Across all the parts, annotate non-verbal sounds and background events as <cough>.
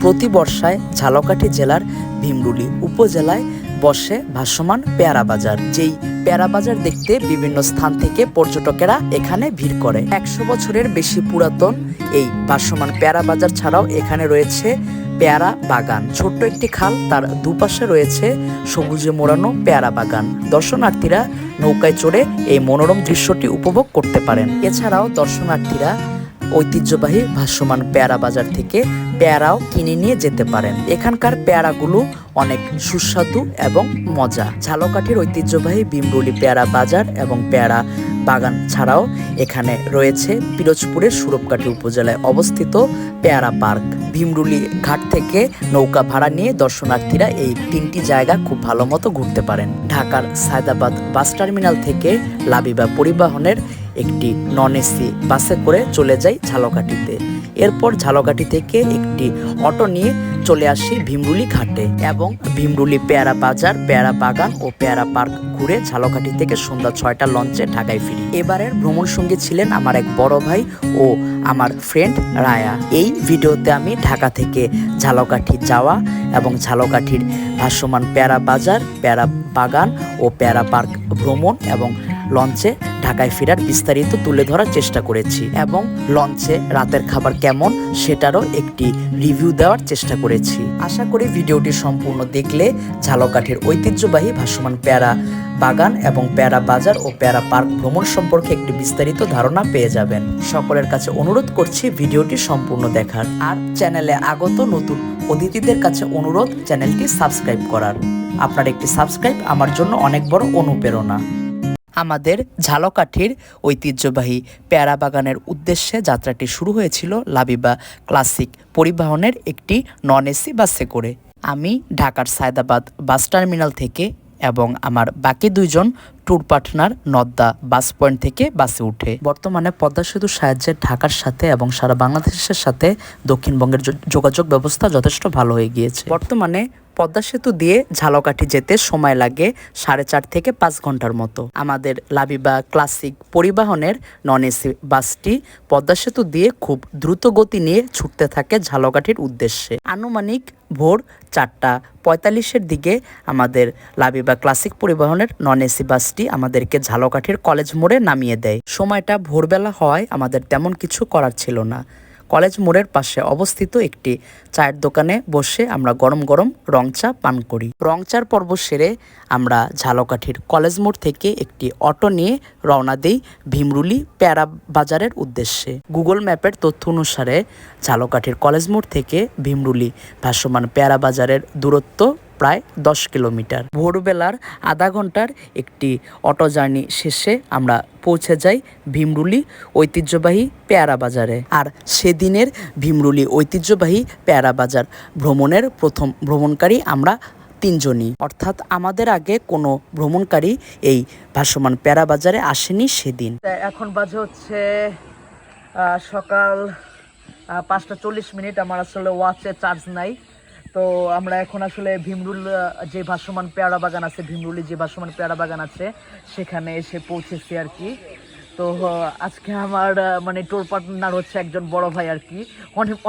প্রতি বর্ষায় ঝালকাঠি জেলার ভীমরুলি উপজেলায় বসে ভাসমান পেয়ারা বাজার, যেই পেয়ারা বাজার দেখতে বিভিন্ন স্থান থেকে পর্যটকেরা এখানে ভিড় করে। একশো বছরের বেশি পুরাতন এই ভাসমান পেয়ারা বাজার ছাড়াও এখানে রয়েছে পেয়ারা বাগান। ছোট্ট একটি খাল, তার দুপাশে রয়েছে সবুজে মোড়ানো পেয়ারা বাগান। দর্শনার্থীরা নৌকায় চড়ে এই মনোরম দৃশ্যটি উপভোগ করতে পারেন। এছাড়াও দর্শনার্থীরা ঐতিহ্যবাহী ভাসমান পেয়ারা বাজার থেকে পেয়ারাও কিনে নিয়ে যেতে পারেন। এখানকার পেয়ারাগুলো অনেক সুস্বাদু এবং মজা। ঝালকাঠির ঐতিহ্যবাহী বিমরুলি পেয়ারা বাজার এবং পেয়ারা বাগান ছাড়াও এখানে রয়েছে পিরোজপুরের সুরপকাঠি উপজেলায় অবস্থিত পেয়ারা পার্ক। ভীমরুলি ঘাট থেকে নৌকা ভাড়া নিয়ে দর্শনার্থীরা এই তিনটি জায়গা খুব ভালো মতো ঘুরতে পারেন। ঢাকার সায়দাবাদ বাস টার্মিনাল থেকে লাবিবা পরিবহনের একটি নন এসি বাসে করে চলে যায় ঝালকাঠিতে। এরপর ঝালকাঠি থেকে একটি অটো নিয়ে চলে আসি ভীমরুলি ঘাটে এবং ভীমরুলি পেয়ারা বাজার, পেয়ারা বাগান ও পেয়ারা পার্ক ঘুরে ঝালকাঠি থেকে সন্ধ্যা ছয়টা লঞ্চে ঢাকায় ফিরি। এবারের ভ্রমণ সঙ্গী ছিলেন আমার এক বড় ভাই ও আমার ফ্রেন্ড রায়া। এই ভিডিওতে আমি ঢাকা থেকে ঝালকাঠি যাওয়া এবং ঝালকাঠির ভাসমান পেয়ারা বাজার, পেয়ারা বাগান ও পেয়ারা পার্ক ভ্রমণ এবং লঞ্চে ঢাকায় ফেরার বিস্তারিত তুলে ধরার চেষ্টা করেছি এবং লঞ্চে রাতের খাবার কেমন সেটারও একটি রিভিউ দেওয়ার চেষ্টা করেছি। আশা করি ভিডিওটি সম্পূর্ণ দেখলে ঝালকাঠির ঐতিহ্যবাহী ভাসমান প্যারা বাগান এবং প্যারা বাজার ও প্যারা পার্ক ভ্রমণ সম্পর্কে একটি বিস্তারিত ধারণা পেয়ে যাবেন। সকলের কাছে অনুরোধ করছি ভিডিওটি সম্পূর্ণ দেখার। আর চ্যানেলে আগত নতুন অতিথিদের কাছে অনুরোধ, চ্যানেলটি সাবস্ক্রাইব করার। আপনার একটি সাবস্ক্রাইব আমার জন্য অনেক বড় অনুপ্রেরণা। আমাদের ঝালকাঠির ঐতিহ্যবাহী পেয়ারা বাগানের উদ্দেশ্যে যাত্রাটি শুরু হয়েছিল লাবিবা ক্লাসিক পরিবহনের একটি নন এসি বাসে করে। আমি ঢাকার সায়দাবাদ বাস টার্মিনাল থেকে এবং আমার বাকি দুইজন tour partner Nadda bus point থেকে বাসে উঠে। বর্তমানে পদ্মা সেতুর সাহায্যে ঢাকার সাথে এবং সারা বাংলাদেশের সাথে দক্ষিণবঙ্গের যোগাযোগ ব্যবস্থা যথেষ্ট ভালো হয়ে গিয়েছে। বর্তমানে পদ্মা সেতু দিয়ে ঝালকাঠি যেতে সময় লাগে সাড়ে চার থেকে পাঁচ ঘণ্টার মতো। আমাদের লাবিবা ক্লাসিক পরিবহনের নন এসি বাসটি পদ্মা সেতু দিয়ে খুব দ্রুত গতি নিয়ে ছুটতে থাকে ঝালকাঠির উদ্দেশ্যে। আনুমানিক ভোর চারটা পঁয়তাল্লিশের দিকে আমাদের লাবিবা ক্লাসিক পরিবহনের নন এসি বাসটি আমাদেরকে ঝালকাঠির কলেজ মোড়ে নামিয়ে দেয়। সময়টা ভোরবেলা হওয়ায় আমাদের তেমন কিছু করার ছিল না। কলেজ মোড়ের পাশে অবস্থিত একটি চায়ের দোকানে বসে আমরা গরম গরম রং চা পান করি। রং চার পর্ব সেরে আমরা ঝালকাঠির কলেজ মোড় থেকে একটি অটো নিয়ে রওনা দিই ভীমরুলি প্যারা বাজারের উদ্দেশ্যে। গুগল ম্যাপের তথ্য অনুসারে ঝালকাঠির কলেজ মোড় থেকে ভীমরুলি ভাসমান প্যারা বাজারের দূরত্ব প্রায় দশ কিলোমিটার। ভোরবেলার আধা ঘণ্টার একটি অটো জার্নি শেষে আমরা পৌঁছে যাই ভীমরুলি ঐতিহ্যবাহী পেয়ারা বাজারে। আর সেদিনের ভীমরুলি ঐতিহ্যবাহী পেয়ারা বাজার ভ্রমণের প্রথম ভ্রমণকারী আমরা তিনজনই। অর্থাৎ আমাদের আগে কোনো ভ্রমণকারী এই ভাসমান পেয়ারা বাজারে আসেনি সেদিন। এখন বাজে হচ্ছে সকাল পাঁচটা চল্লিশ মিনিট। আমার আসলে ওয়াচে চার্জ নাই। তো আমরা এখন আসলে ভীমরুল যে ভাসমান পেয়ারা বাগান আছে ভীমরুলি যে ভাসমান পেয়ারা বাগান আছে, সেখানে এসে পৌঁছেছি আর কি। তো আজকে আমার মানে টোর পার্টনার হচ্ছে একজন বড় ভাই আর কি।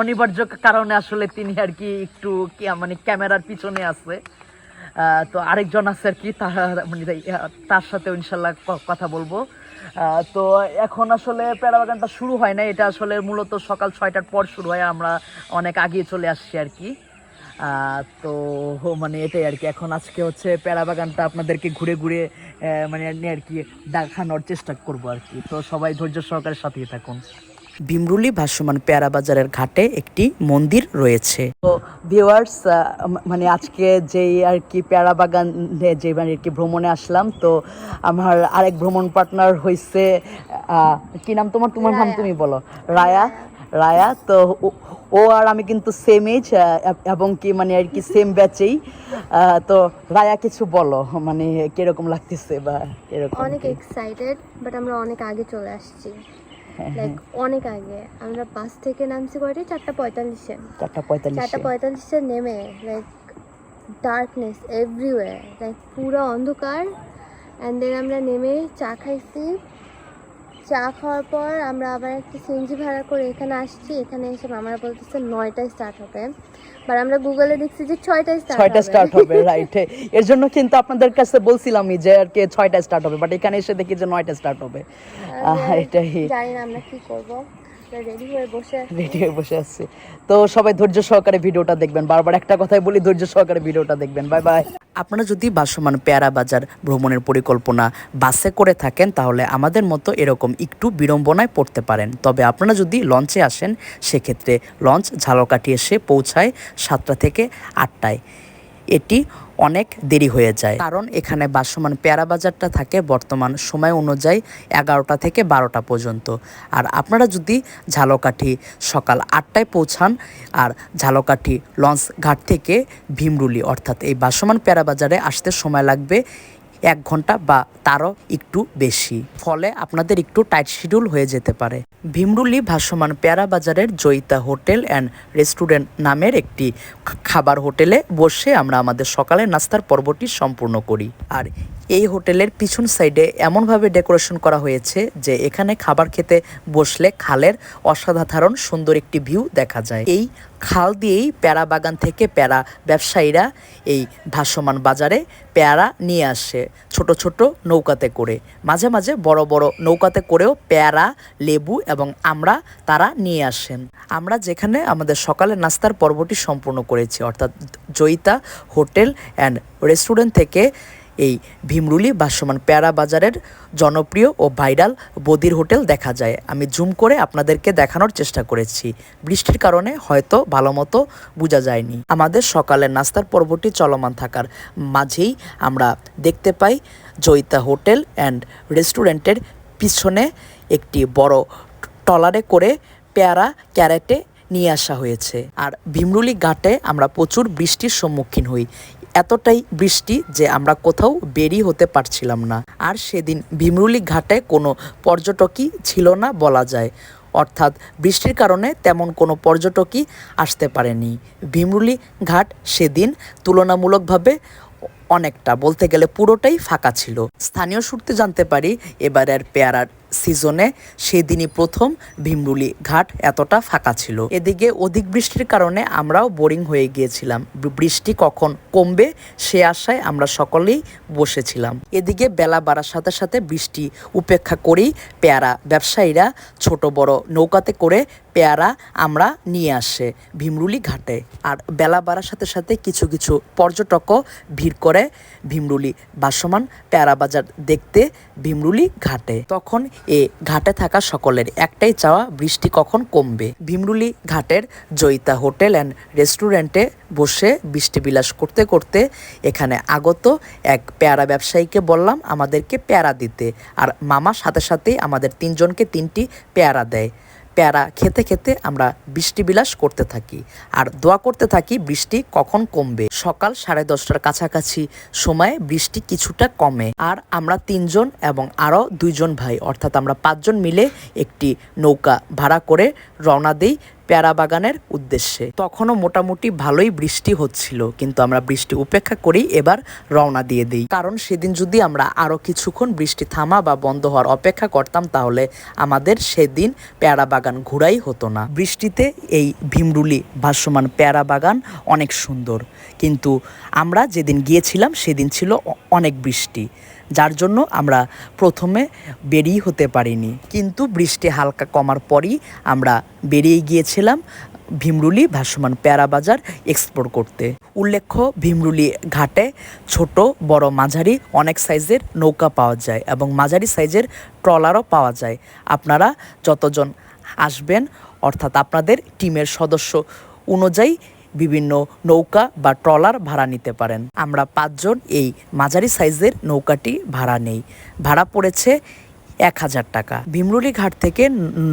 অনিবার্য কারণে আসলে তিনি আর কি একটু মানে ক্যামেরার পিছনে আছে। তো আরেকজন আছে আর কি তার মানে তার সাথে ইনশাল্লাহ কথা বলব। তো এখন আসলে পেয়ারা বাগানটা শুরু হয় না এটা আসলে মূলত সকাল ছয়টার পর শুরু হয়, আমরা অনেক আগে চলে আসছি আর কি। তো মানে এটাই আর কি। এখন আজকে হচ্ছে পেয়ারা বাগানটা আপনাদেরকে ঘুরে ঘুরে মানে আর কি দেখানোর চেষ্টা করব আর কি। তো সবাই ধৈর্য সহকারে সাথেই থাকুন। ভীমরুলি ভাসমান পেয়ারা বাজারের ঘাটে একটি মন্দির রয়েছে। তো ভিউয়ার্স মানে আজকে যেই আর কি পেয়ারা বাগান যে মানে আর কি ভ্রমণে আসলাম তো আমার আরেক ভ্রমণ পার্টনার হয়েছে কি নাম তোমার? তোমার নাম তুমি বলো। রায়া? রায়া তো ও- আর আমি কিন্তু সেম এজ এবং কি মানে আর কি সেম ব্যাচেই তো রায়া কিছু বলো মানে কীরকম লাগতেছে বা এরকম অনেক? এক্সাইটেড বাট আমরা অনেক আগে চলে আসছি। হ্যাঁ, লাইক অনেক আগে। আমরা বাস থেকে নামছি কয়টা? চারটা পঁয়তাল্লিশে। চারটা পঁয়তাল্লিশ। চারটা পঁয়তাল্লিশে নেমে লাইক ডার্কনেস এভরিওয়ার লাইক পুরো অন্ধকার। অ্যান্ড দেন আমরা নেমে চা খাইছি। চা খাওয়ার পর আমরা আবার একটা সিএনজি ভাড়া করে এখানে আসছি। এখানে এসে মামারা বলতেছে নয়টায় স্টার্ট হবে। বাট আমরা গুগলে দেখছি যে ছয়টায় স্টার্ট ছয়টা স্টার্ট হবে রাইট <laughs> এর জন্য কিন্তু আপনাদের কাছে বলছিলামই যে আর কি ছয়টা স্টার্ট হবে বাট এখানে এসে দেখি যে নয়টা স্টার্ট হবে। এটাই। জানি না আমরা কি করব। রেডি হয়ে বসে আছি। রেডি হয়ে বসে আছি। তো সবাই ধৈর্য সহকারে ভিডিওটা দেখবেন। বারবার একটা কথাই বলি ধৈর্য সহকারে ভিডিওটা দেখবেন। বাই বাই আপনারা যদি বাসমান পেয়ারা বাজার ভ্রমণের পরিকল্পনা বাসে করে থাকেন তাহলে আমাদের মতো এরকম একটু বিড়ম্বনায় পড়তে পারেন। তবে আপনারা যদি লঞ্চে আসেন সেক্ষেত্রে লঞ্চ ঝালকাঠি এসে পৌঁছায় সাতটা থেকে আটটায়। এটি অনেক দেরি হয়ে যায়। কারণ এখানে বাসমান পেয়ারা বাজারটা থাকে বর্তমান সময় অনুযায়ী এগারোটা থেকে বারোটা পর্যন্ত। আর আপনারা যদি ঝালকাঠি সকাল আটটায় পৌঁছান আর ঝালকাঠি লঞ্চ ঘাট থেকে ভীমরুলি অর্থাৎ এই বাসমান পেয়ারা বাজারে আসতে সময় লাগবে এক ঘণ্টা বা তারও একটু বেশি। ফলে আপনাদের একটু টাইট শিডিউল হয়ে যেতে পারে। ভীমরুলি ভাসমান প্যারা বাজারের জয়িতা হোটেল অ্যান্ড রেস্টুরেন্ট নামের একটি খাবার হোটেলে বসে আমরা আমাদের সকালের নাস্তার পর্বটি সম্পূর্ণ করি। আর এই হোটেলের পিছন সাইডে এমনভাবে ডেকোরেশন করা হয়েছে যে এখানে খাবার খেতে বসলে খালের অসাধারণ সুন্দর একটি ভিউ দেখা যায়। এই খাল দিয়েই প্যারা বাগান থেকে প্যারা ব্যবসায়ীরা এই ভাসমান বাজারে পেয়ারা নিয়ে আসে ছোট ছোট নৌকাতে করে। মাঝে মাঝে বড় বড় নৌকাতে করেও পেয়ারা লেবু এবং আমরা তারা নিয়ে আসেন। আমরা যেখানে আমাদের সকালের নাস্তার পর্বটি সম্পূর্ণ করেছি, অর্থাৎ জয়িতা হোটেল অ্যান্ড রেস্টুরেন্ট থেকে এই ভীমরুলি ভাসমান পেয়ারা বাজারের জনপ্রিয় ও ভাইরাল বদির হোটেল দেখা যায়। আমি জুম করে আপনাদেরকে দেখানোর চেষ্টা করেছি। বৃষ্টির কারণে হয়তো ভালো মতো বোঝা যায়নি। আমাদের সকালের নাস্তার পর্বটি চলমান থাকার মাঝেই আমরা দেখতে পাই জয়িতা হোটেল অ্যান্ড রেস্টুরেন্টের পিছনে একটি বড় ট্রলারে করে পেয়ারা, ক্যারেটে নিয়ে আসা হয়েছে। আর ভীমরুলি ঘাটে আমরা প্রচুর বৃষ্টির সম্মুখীন হই। এতটাই বৃষ্টি যে আমরা কোথাও বেরিয়ে হতে পারছিলাম না। আর সেদিন ভীমরুলি ঘাটে কোনো পর্যটকই ছিল না বলা যায়। অর্থাৎ বৃষ্টির কারণে তেমন কোনো পর্যটকই আসতে পারেনি। ভীমরুলি ঘাট সেদিন তুলনামূলকভাবে অনেকটা, বলতে গেলে পুরোটাই ফাঁকা ছিল। স্থানীয় সূত্রে জানতে পারি, এবারের পেয়ারার সিজনে সেদিনই প্রথম ভীমরুলি ঘাট এতটা ফাঁকা ছিল। এদিকে অধিক বৃষ্টির কারণে আমরাও বোরিং হয়ে গিয়েছিলাম। বৃষ্টি কখন কমবে সে আশায় আমরা সকলেই বসেছিলাম। এদিকে বেলা বাড়ার সাথে সাথে বৃষ্টি উপেক্ষা করেই পেয়ারা ব্যবসায়ীরা ছোট বড় নৌকাতে করে পেয়ারা আমরা নিয়ে আসে ভীমরুলি ঘাটে। আর বেলা বাড়ার সাথে সাথে কিছু কিছু পর্যটকও ভিড় করে ভীমরুলি বাসমান পেয়ারা বাজার দেখতে ভীমরুলি ঘাটে। তখন এ ঘাটে থাকা সকলের একটাই চাওয়া, বৃষ্টি কখন কমবে? ভীমরুলি ঘাটের জয়িতা হোটেল অ্যান্ড রেস্টুরেন্টে বসে বৃষ্টি বিলাস করতে করতে এখানে আগত এক পেয়ারা ব্যবসায়ীকে বললাম, আমাদেরকে পেয়ারা দিতে। আর মামা সাথে সাথেই আমাদের তিনজনকে তিনটি পেয়ারা দেয়। পেয়ারা খেতে খেতে আমরা বৃষ্টি বিলাস করতে থাকি। আর দোয়া করতে থাকি বৃষ্টি কখন কমবে। সকাল সাড়ে দশটার কাছাকাছি সময়ে বৃষ্টি কিছুটা কমে। আর আমরা তিনজন এবং আরও দুইজন ভাই, অর্থাৎ আমরা পাঁচজন মিলে একটি নৌকা ভাড়া করে রওনা দিই পেয়ারা বাগানের উদ্দেশ্যে। তখনও মোটামুটি ভালোই বৃষ্টি হচ্ছিল, কিন্তু আমরা বৃষ্টি উপেক্ষা করেই এবার রওনা দিয়ে দিই। কারণ সেদিন যদি আমরা আরও কিছুক্ষণ বৃষ্টি থামা বা বন্ধ হওয়ার অপেক্ষা করতাম, তাহলে আমাদের সেদিন পেয়ারা বাগান ঘুরাই হতো না। বৃষ্টিতে এই ভীমরুলি ভাসমান পেয়ারা বাগান অনেক সুন্দর, কিন্তু আমরা যেদিন গিয়েছিলাম, সেদিন ছিল অনেক বৃষ্টি। যার জন্য আমরা প্রথমে বেরিয়ে হতে পারিনি। কিন্তু বৃষ্টি হালকা কমার পরই আমরা বেরিয়ে গিয়েছিলাম ভীমরুলি ভাসমান প্যারা বাজার এক্সপ্লোর করতে। উল্লেখ্য, ভীমরুলি ঘাটে ছোট, বড় মাঝারি অনেক সাইজের নৌকা পাওয়া যায় এবং মাঝারি সাইজের ট্রলারও পাওয়া যায়। আপনারা যতজন আসবেন, অর্থাৎ আপনাদের টিমের সদস্য অনুযায়ী বিভিন্ন নৌকা বা ট্রলার ভাড়া নিতে পারেন। আমরা পাঁচজন এই মাঝারি সাইজের নৌকাটি ভাড়া নেই। ভাড়া পড়েছে এক হাজার টাকা। ভীমরুলি ঘাট থেকে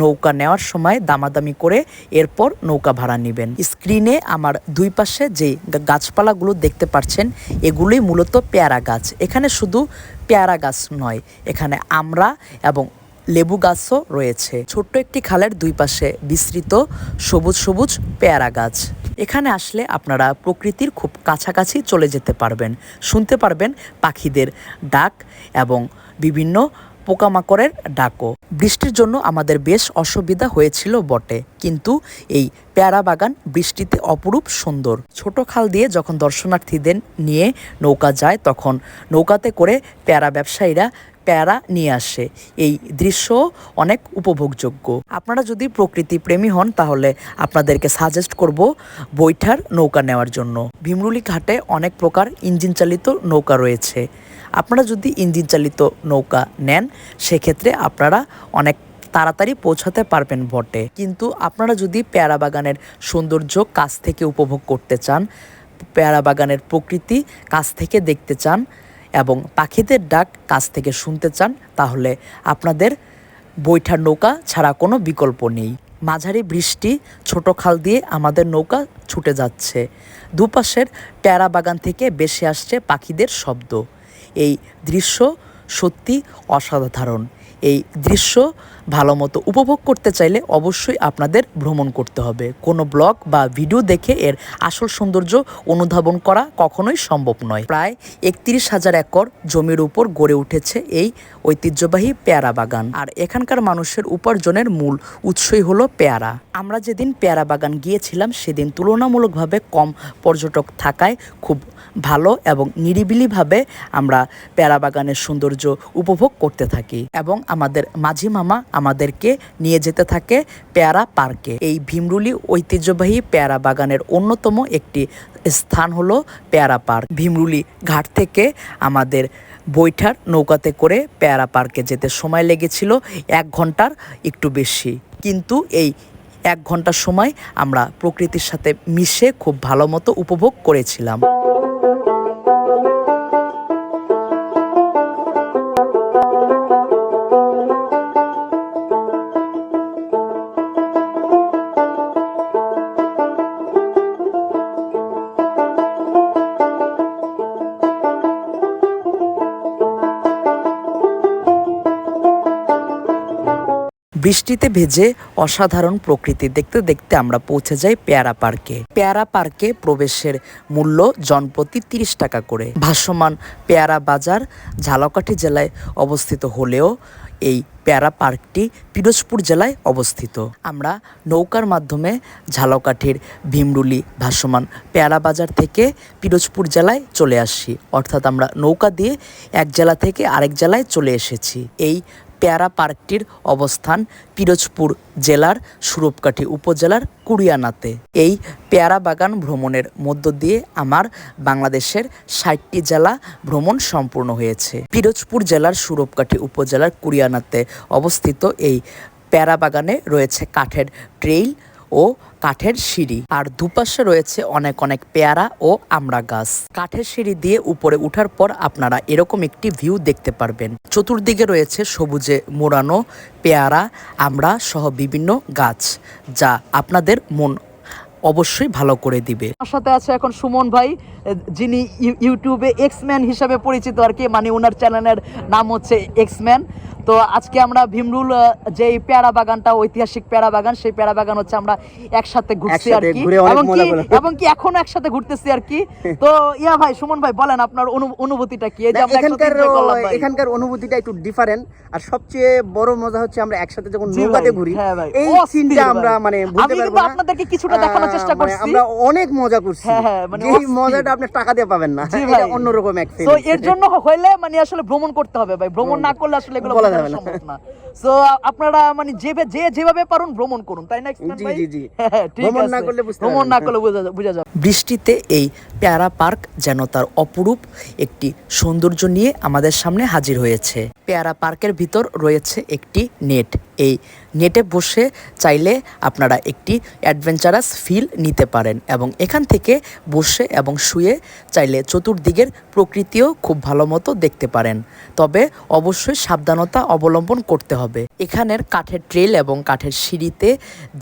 নৌকা নেওয়ার সময় দামাদামি করে এরপর নৌকা ভাড়া নেবেন। স্ক্রিনে আমার দুই পাশে যে গাছপালাগুলো দেখতে পাচ্ছেন, এগুলোই মূলত পেয়ারা গাছ। এখানে শুধু পেয়ারা গাছ নয়, এখানে আমরা এবং লেবু গাছও রয়েছে। ছোট্ট একটি খালের দুই পাশে বিস্তৃত সবুজ সবুজ পেয়ারা গাছ। এখানে আসলে আপনারা প্রকৃতির খুব কাছাকাছি চলে যেতে পারবেন। শুনতে পারবেন পাখিদের ডাক এবং বিভিন্ন পোকামাকড়ের ডাকও। বৃষ্টির জন্য আমাদের বেশ অসুবিধা হয়েছিল বটে, কিন্তু এই পেয়ারা বাগান বৃষ্টিতে অপরূপ সুন্দর। ছোট খাল দিয়ে যখন দর্শনার্থীদের নিয়ে নৌকা যায়, তখন নৌকাতে করে পেয়ারা ব্যবসায়ীরা পেয়ারা নিয়ে আসে। এই দৃশ্য অনেক উপভোগযোগ্য। আপনারা যদি প্রকৃতি প্রেমী হন, তাহলে আপনাদেরকে সাজেস্ট করব বৈঠার নৌকা নেওয়ার জন্য। ভীমরুলি ঘাটে অনেক প্রকার ইঞ্জিন চালিত নৌকা রয়েছে। আপনারা যদি ইঞ্জিন চালিত নৌকা নেন, সেক্ষেত্রে আপনারা অনেক তাড়াতাড়ি পৌঁছাতে পারবেন বটে। কিন্তু আপনারা যদি পেয়ারা বাগানের সৌন্দর্য কাছ থেকে উপভোগ করতে চান, পেয়ারা বাগানের প্রকৃতি কাছ থেকে দেখতে চান এবং পাখিদের ডাক কাছ থেকে শুনতে চান, তাহলে আপনাদের বৈঠার নৌকা ছাড়া কোনো বিকল্প নেই। মাঝারি বৃষ্টি, ছোট খাল দিয়ে আমাদের নৌকা ছুটে যাচ্ছে। দুপাশের টেরা বাগান থেকে বেশি আসছে পাখিদের শব্দ। এই দৃশ্য সত্যি অসাধারণ। এই দৃশ্য ভালো মতো উপভোগ করতে চাইলে অবশ্যই আপনাদের ভ্রমণ করতে হবে। কোনো ব্লগ বা ভিডিও দেখে এর আসল সৌন্দর্য অনুধাবন করা কখনোই সম্ভব নয়। প্রায় একত্রিশ হাজার একর জমির উপর গড়ে উঠেছে এই ঐতিহ্যবাহী পেয়ারা বাগান। আর এখানকার মানুষের উপার্জনের মূল উৎসই হলো পেয়ারা। আমরা যেদিন পেয়ারা বাগান গিয়েছিলাম, সেদিন তুলনামূলকভাবে কম পর্যটক থাকায় খুব ভালো এবং নিরিবিলিভাবে আমরা পেয়ারা বাগানের সৌন্দর্য উপভোগ করতে থাকি। এবং আমাদের মাঝি মামা আমাদেরকে নিয়ে যেতে থাকে পেয়ারা পার্কে। এই ভীমরুলি ঐতিহ্যবাহী পেয়ারা বাগানের অন্যতম একটি স্থান হলো পেয়ারা পার্ক। ভীমরুলি ঘাট থেকে আমাদের বৈঠার নৌকাতে করে পেয়ারা পার্কে যেতে সময় লেগেছিল এক ঘণ্টার একটু বেশি। কিন্তু এই এক ঘণ্টার সময় আমরা প্রকৃতির সাথে মিশে খুব ভালো মতো উপভোগ করেছিলাম। বৃষ্টিতে ভেজে অসাধারণ প্রকৃতি। দেখতে দেখতে আমরা পৌঁছে যাই পেয়ারা পার্কে। পেয়ারা পার্কে প্রবেশের মূল্য জনপ্রতি তিরিশ টাকা করে। ভাসমান পেয়ারা বাজার ঝালকাঠি জেলায় অবস্থিত হলেও এই পেয়ারা পার্কটি পিরোজপুর জেলায় অবস্থিত। আমরা নৌকার মাধ্যমে ঝালকাঠির ভীমরুলি ভাসমান পেয়ারা বাজার থেকে পিরোজপুর জেলায় চলে আসি। অর্থাৎ আমরা নৌকা দিয়ে এক জেলা থেকে আরেক জেলায় চলে এসেছি। এই পেয়ারা পার্কটির অবস্থান পিরোজপুর জেলার সুরূপকাঠি উপজেলার কুড়িয়ানাতে। এই পেয়ারা বাগান ভ্রমণের মধ্য দিয়ে আমার বাংলাদেশের ষাটটি জেলা ভ্রমণ সম্পূর্ণ হয়েছে। পিরোজপুর জেলার সুরূপকাঠি উপজেলার কুড়িয়ানাতে অবস্থিত এই পেয়ারা বাগানে রয়েছে কাঠের ট্রেইল ও কাঠের সিঁড়ি। আর দুপাশে রয়েছে অনেক অনেক পেয়ারা ও আমড়া গাছ। কাঠের সিঁড়ি দিয়ে উপরে উঠার পর আপনারা এরকম একটি ভিউ দেখতে পারবেন। চতুর্দিকে রয়েছে সবুজে মোড়ানো পেয়ারা আমড়া সহ বিভিন্ন গাছ, যা আপনাদের মন অবশ্যই ভালো করে দিবে। আমার সাথে আছে এখন সুমন ভাই যিনি ইউটিউবে এক্সম্যান হিসাবে পরিচিত আর কি মানে ওনার চ্যানেলের নাম হচ্ছে এক্সম্যান তো আজকে আমরা ভীমরুল যে পেয়ারা বাগানটা ঐতিহাসিক পেয়ারা বাগান সেই পেয়ারা বাগান হচ্ছে আমরা একসাথে ঘুরছি আর কি। এবং কি এবং কি এখনও একসাথে ঘুরতেছি আর কি। <laughs> তো ইয়া ভাই সুমন ভাই বলেন আপনার অনুভূতিটা কি? এই যে আমরা এখানকার। এখানকার অনুভূতিটা একটু ডিফারেন্ট আর সবচেয়ে বড় মজা হচ্ছে আমরা একসাথে যখন নৌকাতে ঘুরি হ্যাঁ এই সিনটা আমরা মানে ভুলতে পারব না। আপনাদেরকে কিছুটা দেখানোর চেষ্টা মানে করছি। আমরা অনেক মজা করছি। হ্যাঁ, হ্যাঁ, মানে এই মজাটা আপনি টাকা দিয়ে পাবেন না এটা অন্যরকম এক তো এর জন্য হইলে মানে আসলে ভ্রমণ করতে হবে ভাই। ভ্রমণ না করলে আসলে এগুলো বলা যাবে না। সো আপনারা মানে যে যে যেভাবে পারুন ভ্রমণ করুন তাই না জি, জি, জি। হ্যাঁ, ভ্রমণ না করলে বুঝতে ভ্রমণ না না। করলে বোঝা বোঝা যাবে। বৃষ্টিতে এই পেয়ারা পার্ক যেন তার অপরূপ একটি সৌন্দর্য নিয়ে আমাদের সামনে হাজির হয়েছে। পেয়ারা পার্কের ভিতর রয়েছে একটি নেট। এই নেটে বসে চাইলে আপনারা একটি অ্যাডভেঞ্চারাস ফিল নিতে পারেন এবং এখান থেকে বসে এবং শুয়ে চাইলে চতুর্দিকের প্রকৃতিও খুব ভালো মতো দেখতে পারেন। তবে অবশ্যই সাবধানতা অবলম্বন করতে হবে। এখানের কাঠের ট্রেল এবং কাঠের সিঁড়িতে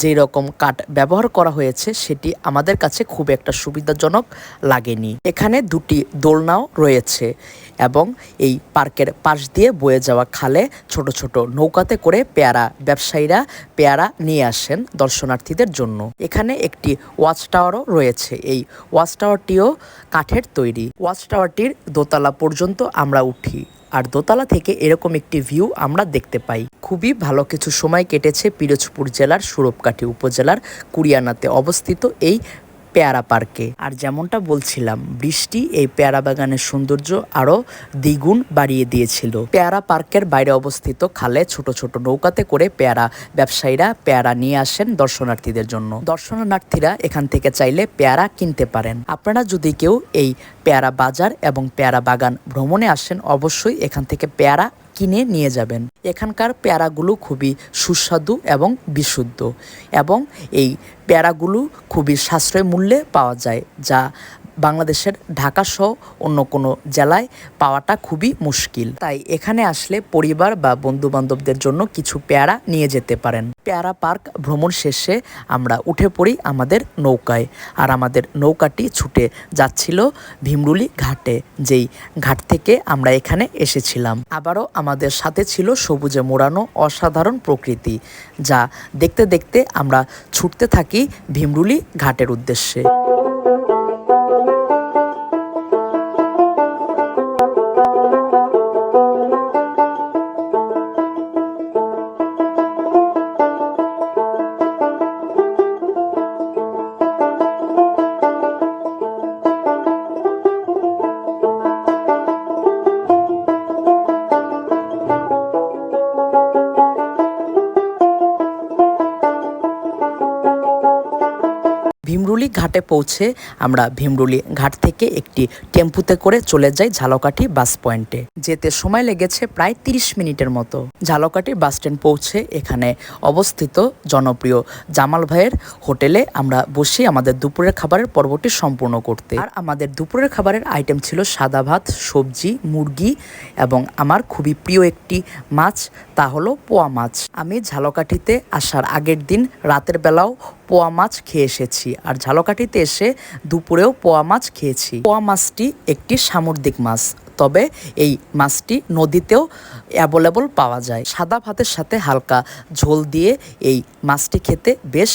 যে রকম কাঠ ব্যবহার করা হয়েছে, সেটি আমাদের কাছে খুব একটা সুবিধাজনক লাগেনি। এখানে দুটি দোলনাও রয়েছে এবং এই পার্কের পাশ দিয়ে বয়ে যাওয়া খালে ছোট ছোট নৌকাতে করে পেয়ারা ব্যবসায়ীরা পেয়ারা নিয়ে আসেন দর্শনার্থীদের জন্য। এখানে একটি ওয়াচ টাওয়ারও রয়েছে। এই ওয়াচ টাওয়ারটিও কাঠের তৈরি। ওয়াচ টাওয়ারটির দোতলা পর্যন্ত আমরা উঠি। আর দোতলা থেকে এরকম একটি ভিউ আমরা দেখতে পাই। খুবই ভালো কিছু সময় কেটেছে পিরোজপুর জেলার সুরবকাঠি উপজেলার কুরিয়ানাতে অবস্থিত এই পেয়ারা পার্কে। আর যেমনটা বলছিলাম, বৃষ্টি এই পেয়ারা বাগানের সৌন্দর্য আরও দ্বিগুণ বাড়িয়ে দিয়েছিল। পেয়ারা পার্কের বাইরে অবস্থিত খালে ছোট ছোট নৌকাতে করে পেয়ারা ব্যবসায়ীরা পেয়ারা নিয়ে আসেন দর্শনার্থীদের জন্য। দর্শনার্থীরা এখান থেকে চাইলে পেয়ারা কিনতে পারেন। আপনারা যদি কেউ এই পেয়ারা বাজার এবং পেয়ারা বাগান ভ্রমণে আসেন, অবশ্যই এখান থেকে পেয়ারা কিনে নিয়ে যাবেন। এখানকার প্যারাগুলো খুবই সুস্বাদু এবং বিশুদ্ধ এবং এই প্যারাগুলো খুবই সাশ্রয় মূল্যে পাওয়া যায়, যা বাংলাদেশের ঢাকা সহ অন্য কোনো জেলায় পাওয়াটা খুবই মুশকিল। তাই এখানে আসলে পরিবার বা বন্ধু বান্ধবদের জন্য কিছু পেয়ারা নিয়ে যেতে পারেন। পেয়ারা পার্ক ভ্রমণ শেষে আমরা উঠে পড়ি আমাদের নৌকায়। আর আমাদের নৌকাটি ছুটে যাচ্ছিল ভীমরুলি ঘাটে, যেই ঘাট থেকে আমরা এখানে এসেছিলাম। আবারও আমাদের সাথে ছিল সবুজে মোড়ানো অসাধারণ প্রকৃতি, যা দেখতে দেখতে আমরা ছুটতে থাকি ভীমরুলি ঘাটের উদ্দেশ্যে। ঘাটে পৌঁছে আমরা ভীমরুলি ঘাট থেকে একটি টেম্পুতে করে চলে যাই ঝালকাঠি বাস পয়েন্টে। যেতে সময় লেগেছে প্রায় তিরিশ মিনিটের মতো। ঝালকাঠি বাস স্ট্যান্ড পৌঁছে এখানে অবস্থিত জনপ্রিয় জামাল ভাইয়ের হোটেলে আমরা বসে আমাদের দুপুরের খাবারের পর্বটি সম্পূর্ণ করতে। আর আমাদের দুপুরের খাবারের আইটেম ছিল সাদা ভাত, সবজি, মুরগি এবং আমার খুবই প্রিয় একটি মাছ, তা হলো পোয়া মাছ। আমি ঝালকাঠিতে আসার আগের দিন রাতের বেলাও পোয়া মাছ খেয়ে এসেছি। আর ঝালকাঠিতে এসে দুপুরেও পোয়া মাছ খেয়েছি। পোয়া মাছটি একটি সামুদ্রিক মাছ। তবে এই মাছটি নদীতেও অ্যাভেলেবল পাওয়া যায়। সাদা ভাতের সাথে হালকা ঝোল দিয়ে এই মাছটি খেতে বেশ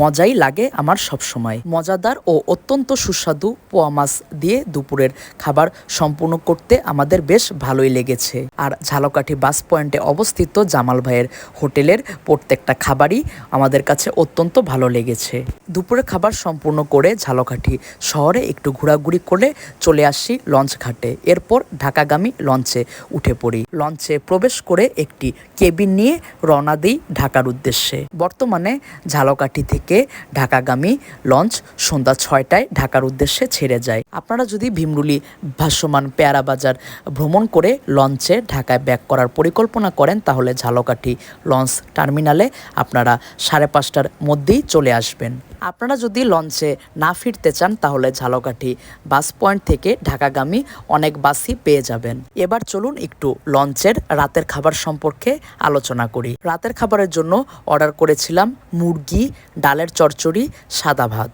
মজাই লাগে আমার সব সময় মজাদার ও অত্যন্ত সুস্বাদু পোয়া মাছ দিয়ে দুপুরের খাবার সম্পূর্ণ করতে আমাদের বেশ ভালোই লেগেছে। আর ঝালকাঠি বাস পয়েন্টে অবস্থিত জামাল ভাইয়ের হোটেলের প্রত্যেকটা খাবারই আমাদের কাছে অত্যন্ত ভালো লেগেছে। দুপুরে খাবার সম্পূর্ণ করে ঝালকাঠি শহরে একটু ঘোরাঘুরি করে চলে আসি লঞ্চ ঘাটে এরপর ঢাকাগামী লঞ্চে উঠে পড়ি। লঞ্চে প্রবেশ করে একটি কেবিন নিয়ে রওনা দিই ঢাকার উদ্দেশ্যে। বর্তমানে ঝালকাঠি থেকে ঢাকাগামী লঞ্চ সন্ধ্যা ছয়টায় ঢাকার উদ্দেশ্যে ছেড়ে যায়। আপনারা যদি ভীমরুলি ভাসমান পেয়ারা বাজার ভ্রমণ করে লঞ্চে ঢাকায় ব্যাক করার পরিকল্পনা করেন, তাহলে ঝালকাঠি লঞ্চ টার্মিনালে আপনারা সাড়ে পাঁচটার মধ্যেই চলে আসবেন। আপনারা যদি লঞ্চে না ফিরতে চান, তাহলে ঝালকাঠি বাস পয়েন্ট থেকে ঢাকাগামী অনেক বাসই পেয়ে যাবেন। এবার চলুন একটু লঞ্চের রাতের খাবার সম্পর্কে আলোচনা করি। রাতের খাবারের জন্য অর্ডার করেছিলাম মুরগি, ডালের চচ্চড়ি সাদা ভাত।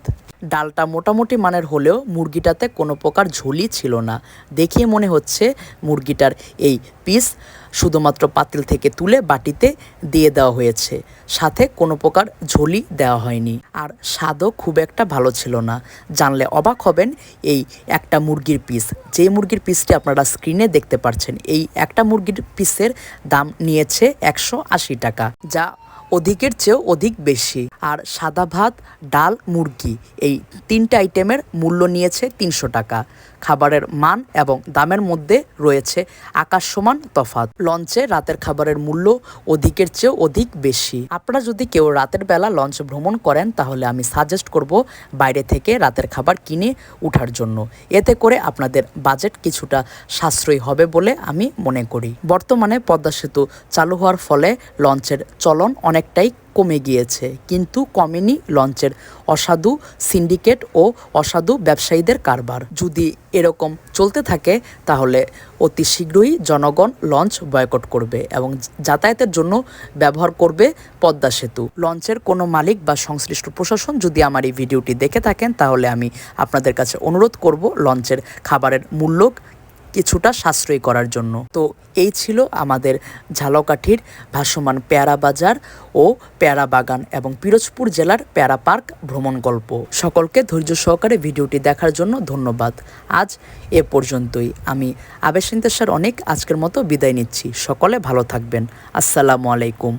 ডালটা মোটামুটি মানের হলেও মুরগিটাতে কোনো প্রকার ঝুলি ছিল না। দেখিয়ে মনে হচ্ছে মুরগিটার এই পিস শুধুমাত্র পাতিল থেকে তুলে বাটিতে দিয়ে দেওয়া হয়েছে। সাথে কোনো প্রকার ঝোলি দেওয়া হয়নি। আর স্বাদও খুব একটা ভালো ছিল না। জানলে অবাক হবেন এই একটা মুরগির পিস। যে মুরগির পিসটি আপনারা স্ক্রিনে দেখতে পাচ্ছেন এই একটা মুরগির পিসের দাম নিয়েছে একশো আশি টাকা, যা অধিকের চেয়েও অধিক বেশি। আর সাদা ভাত, ডাল, মুরগি। এই তিনটে আইটেমের মূল্য নিয়েছে তিনশো টাকা। খাবারের মান এবং দামের মধ্যে রয়েছে আকাশ সমান তফাৎ। লঞ্চে রাতের খাবারের মূল্য অধিকের চেয়েও অধিক বেশি। আপনারা যদি কেউ রাতের বেলা লঞ্চ ভ্রমণ করেন, তাহলে আমি সাজেস্ট করব বাইরে থেকে রাতের খাবার কিনে উঠার জন্য। এতে করে আপনাদের বাজেট কিছুটা সাশ্রয়ী হবে বলে আমি মনে করি। বর্তমানে পদ্মা সেতু চালু হওয়ার ফলে লঞ্চের চলন অনেকটাই কমে গিয়েছে, কিন্তু কমেনি লঞ্চের। অসাধু সিন্ডিকেট ও অসাধু ব্যবসায়ীদের কারবার। যদি এরকম চলতে থাকে, তাহলে অতি শীঘ্রই জনগণ লঞ্চ বয়কট করবে এবং যাতায়াতের জন্য ব্যবহার করবে পদ্মা সেতু। লঞ্চের কোনো মালিক বা সংশ্লিষ্ট প্রশাসন যদি আমার এই ভিডিওটি দেখে থাকেন, তাহলে আমি আপনাদের কাছে অনুরোধ করব লঞ্চের খাবারের মূল্য কিছুটা সাশ্রয়ী করার জন্য। তো এই ছিল আমাদের ঝালকাঠির ভাসমান পেয়ারা বাজার ও পেয়ারা বাগান এবং পিরোজপুর জেলার পেয়ারা পার্ক ভ্রমণ গল্প। সকলকে ধৈর্য সহকারে ভিডিওটি দেখার জন্য ধন্যবাদ। আজ এ পর্যন্তই। আমি আবেশ অনেক, আজকের মতো বিদায় নিচ্ছি। সকলে ভালো থাকবেন। আসসালামু আলাইকুম।